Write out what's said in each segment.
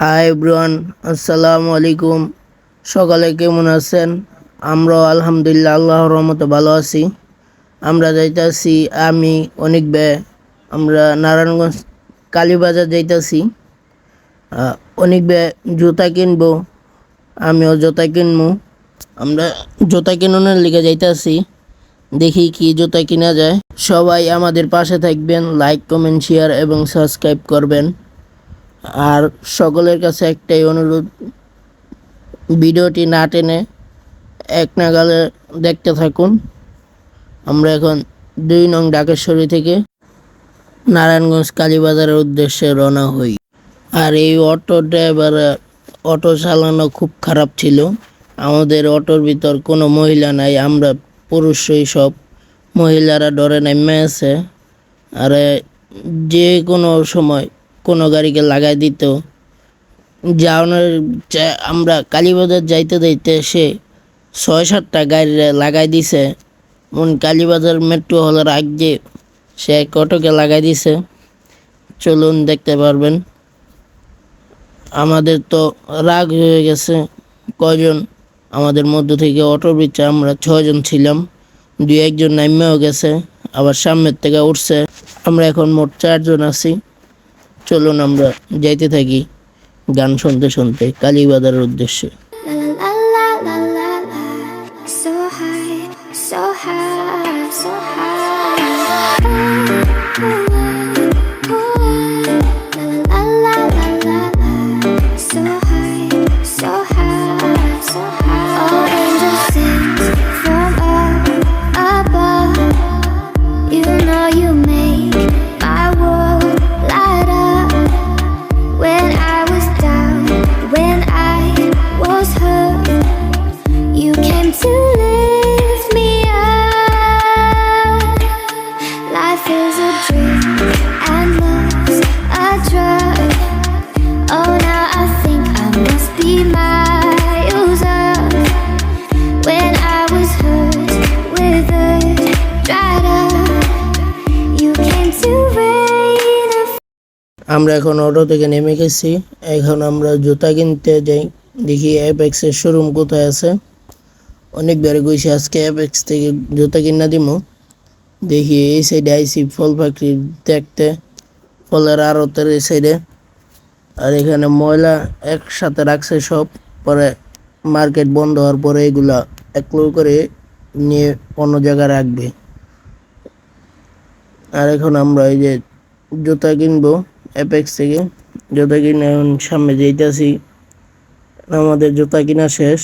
Hi everyone আসসালামু আলাইকুম সকালে কেমন আছেন? আমরাও আলহামদুলিল্লাহ, আল্লাহর রহমতে ভালো আছি। আমরা যাইতাছি, আমি, অনেক বে, আমরা নারায়ণগঞ্জ কালীবাজার যাইতাছি। অনেক বে, জুতা কিনবো, আমিও জুতা কিনবো আমরা জুতা কিনুনের লিগে যাইতাছি, দেখি কি জুতা কিনা যায়। সবাই আমাদের পাশে থাকবেন লাইক কমেন্ট শেয়ার এবং সাবস্ক্রাইব করবেন। আর সকলের কাছে একটাই অনুরোধ, ভিডিওটি না টেনে এক নাগালে দেখতে থাকুন। আমরা এখন দুই নং ডাকেশ্বরী থেকে নারায়ণগঞ্জ কালীবাজারের উদ্দেশ্যে রওনা হই। আর এই অটো ড্রাইভার, অটো চালানো খুব খারাপ ছিল। আমাদের অটোর ভিতর কোনো মহিলা নাই, আমরা পুরুষই সব। মহিলারা ডরে নেমে আছে আর যে কোনো সময় কোনো গাড়িকে লাগাই দিত। যাওয়ানোর আমরা কালীবাজার যাইতে যাইতে সে ছয় সাতটা গাড়ি লাগাই দিছে। মন কালীবাজার মেট্রো হলের আগে সে এক অটোকে লাগাই দিছে। চলুন দেখতে পারবেন। আমাদের তো রাগ হয়ে গেছে। কজন আমাদের মধ্য থেকে অটোর ভিতরে আমরা ছজন ছিলাম। দু একজন নামেও গেছে, আবার সামনের থেকে উঠছে। আমরা এখন মোট চারজন আছি। চলুন আমরা যাইতে থাকি গান শুনতে শুনতে কালীবাজারের উদ্দেশ্যে। আমরা এখন অটো থেকে নেমে গেছি। এখন আমরা জুতা কিনতে যাই। দেখি অ্যাপেক্সের শোরুম কোথায় আছে। অনেক বেড়ে গেছি আজকে অ্যাপেক্স থেকে জুতা কিনা দিমু। দেখি এই সাইডে আইসি ফল ফাঁকড়ি দেখতে। ফলের আড়তের এই সাইডে আর এখানে ময়লা একসাথে রাখছে সব। পরে মার্কেট বন্ধ হওয়ার পরে এগুলা এক লোক করে নিয়ে অন্য জায়গায় রাখবে। আর এখন আমরা এই যে জুতা কিনবো। অ্যাপেক্স থেকে। জুতা কিনে এখন সামনে যেতেছি আমাদের জুতা কিনা শেষ।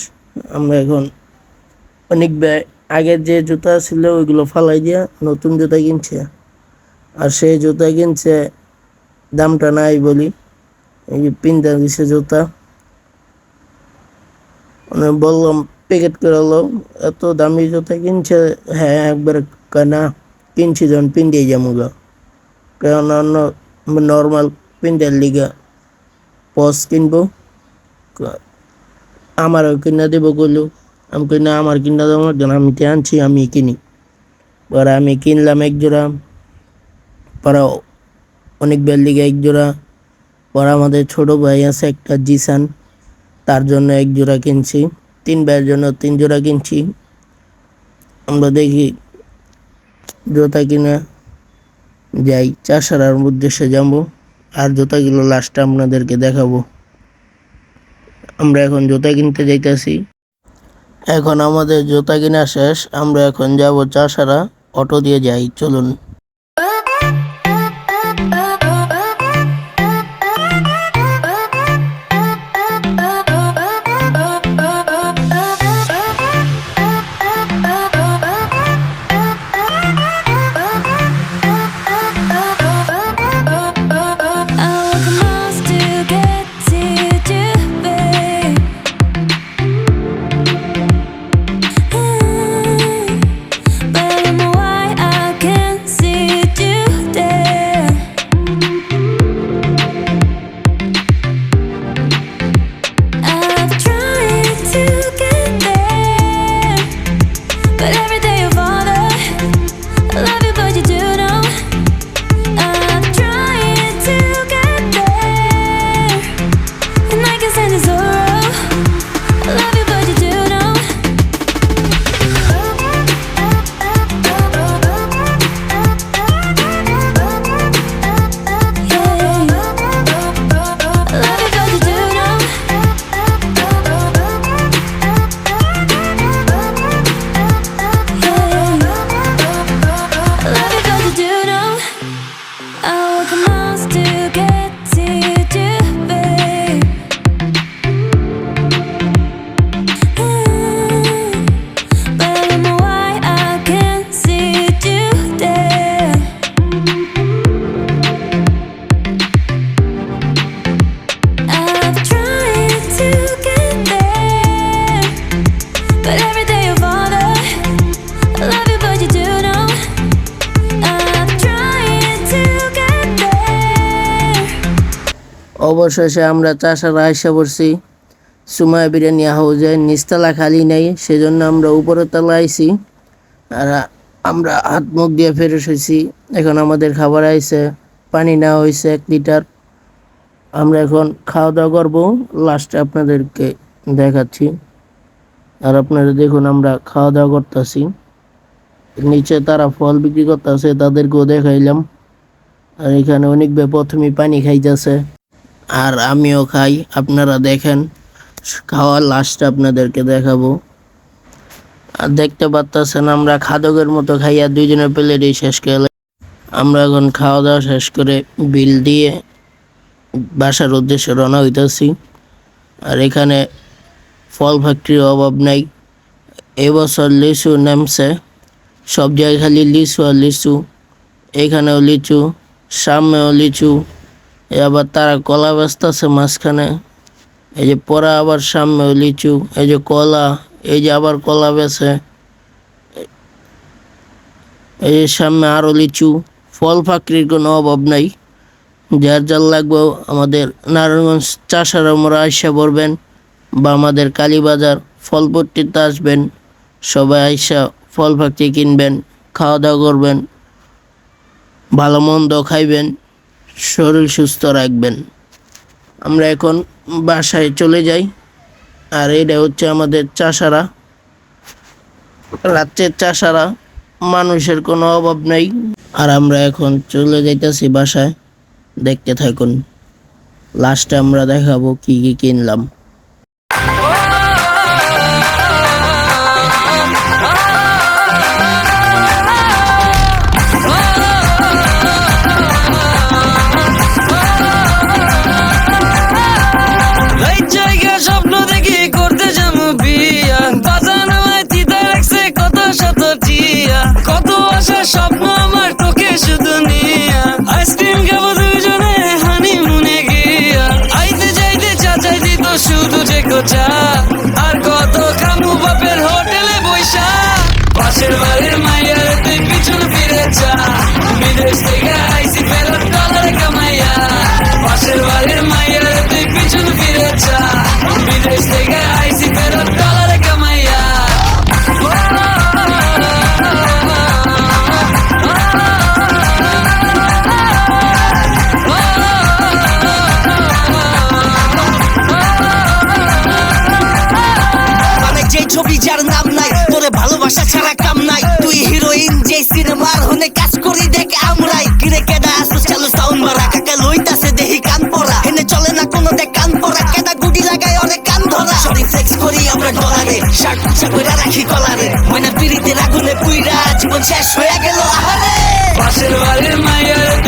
আমরা এখন অনেক ব্যয় আগের যে জুতা ছিল ওইগুলো ফালাই দিয়া নতুন জুতা কিনছে। আর সেই জুতা কিনছে দামটা নাই বলি। এই যে পিনটা দিছে জুতা। মানে বললাম, প্যাকেট করে হলো এত দামি জুতা কিনছে? হ্যাঁ একবার না, কিনছি যখন পিন দিয়ে যাব কারণ অন্য নর্মাল পিন্ডের লিগা পস কিনবো আমারও কিনা দেবো কইলো আমি কই না আমার কিনা দেবো না আমি তো আনছি, আমি কিনি। পরে আমি কিনলাম এক জোড়া, পরে অনেক বেল লিগে এক জোড়া, পরে আমাদের ছোট ভাই আছে একটা জিসান, তার জন্য এক জোড়া কিনছি, তিন ভাইয়ের জন্য তিন জোড়া কিনছি। আমরা দেখি, জুতা কিনা যাই, চাষারার উদ্দেশ্যে যাব। আর জুতাগুলো লাস্টে আপনাদেরকে দেখাবো। আমরা এখন জুতা কিনতে যাইতেছি। এখন আমাদের জুতা কিনা শেষ। আমরা এখন যাব চাষারা অটো দিয়ে যাই, চলুন। অবশেষে আমরা চাষারা আইসা পড়ছি। সুমায়া বিরিয়ানি হাউজে নিচতলা খালি নেই, সেজন্য আমরা উপরের তলা আইছি। আর আমরা হাত মুখ দিয়ে ফেরত হয়েছি এখন আমাদের খাবার আইছে, পানি নেওয়া হয়েছে এক লিটার। আমরা এখন খাওয়া দাওয়া করব লাস্টে আপনাদেরকে দেখাচ্ছি। আর আপনারা দেখুন আমরা খাওয়া দাওয়া করতেছি। নিচে তারা ফল বিক্রি করতেছে, তাদেরকেও দেখাইলাম। আর এখানে অনেক প্রথমে পানি খাইতেছে। আর আমিও খাই। আপনারা দেখেন, খাওয়ার লাস্ট আপনাদেরকে দেখাবো। আর দেখতে পারতেছেন আমরা খাদকের মতো খাইয়া দুইজনের প্লেটই শেষ করে আমরা এখন খাওয়া দাওয়া শেষ করে বিল দিয়ে বাসার উদ্দেশ্যে রওনা হইতেছি। আর এখানে ফল ফ্যাক্টরির অভাব নাই। এবছর লিচু নামছে। সব জায়গায় খালি লিচু আর লিচু। এখানেও লিচু, সামনেও লিচু। এ আবার তারা কলা ব্যস্ত আছে মাঝখানে। এই যে পরা আবার সামনেও লিচু, এই যে কলা, এই যে আবার কলা বেছে। এই যে সামনে আরও লিচু, ফল ফাকরির কোনো অভাব নাই। যার যার লাগবে আমাদের নারায়ণগঞ্জ চাষার আমরা আইসা পড়বেন বা আমাদের কালীবাজার ফলপট্টিতে আসবেন, সবাই আইসা ফল ফাকরি কিনবেন, খাওয়া দাওয়া করবেন, ভালো মন্দ খাইবেন। শরীর সুস্থ রাখবেন। আমরা এখন বাসায় চলে যাই। আর এটা হচ্ছে আমাদের চাষারা। রাত্রের চাষারা, মানুষের কোনো অভাব নেই। আর আমরা এখন চলে যাইতেছি বাসায়। দেখতে থাকুন। লাস্টে আমরা দেখাবো কি কি কিনলাম। কামাইয়া তুই ছবি যার নাম নাই তোরে ভালোবাসা ছাড়া কাম নাই। আমরা ডলারে শার্ট পুছা করে রাখি কলারে। ময়না পিড়িতে আগুনে পুইরা, জীবন শেষ হয়ে গেল, আহারে! পাশের বাড়ির মাইয়ার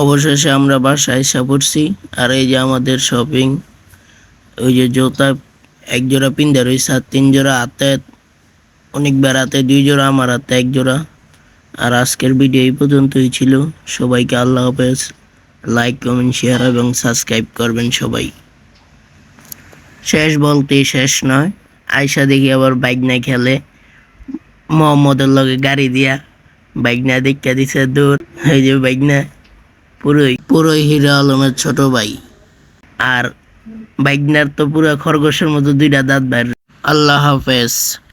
অবশেষে আমরা বাসায় এসে পড়ছি। আর এই যে আমাদের শপিং ওই যে জুতা এক জোড়া পিন্দা রয়েছে আর তিন জোড়া হাতে, অনেক বেড়াতে দুই জোড়া আমার হাতে, এক জোড়া। আর আজকের ভিডিও এই পর্যন্তই ছিল। সবাইকে আল্লাহ হাফেজ। লাইক কমেন্ট শেয়ার এবং সাবস্ক্রাইব করবেন সবাই। শেষ বলতে শেষ নয়। আয়সা দেখি আবার বাইক না খেলে। মোহাম্মদের লগে গাড়ি দিয়া। বাইক না দেখা দিছে দূর। এই যে বাইক না পুরোই পুরোই হিরো আলমের ছোট ভাই। আর বাইকনার তো পুরো খরগোশের মতো দুইটা দাঁত বাইর। আল্লাহ হাফেজ।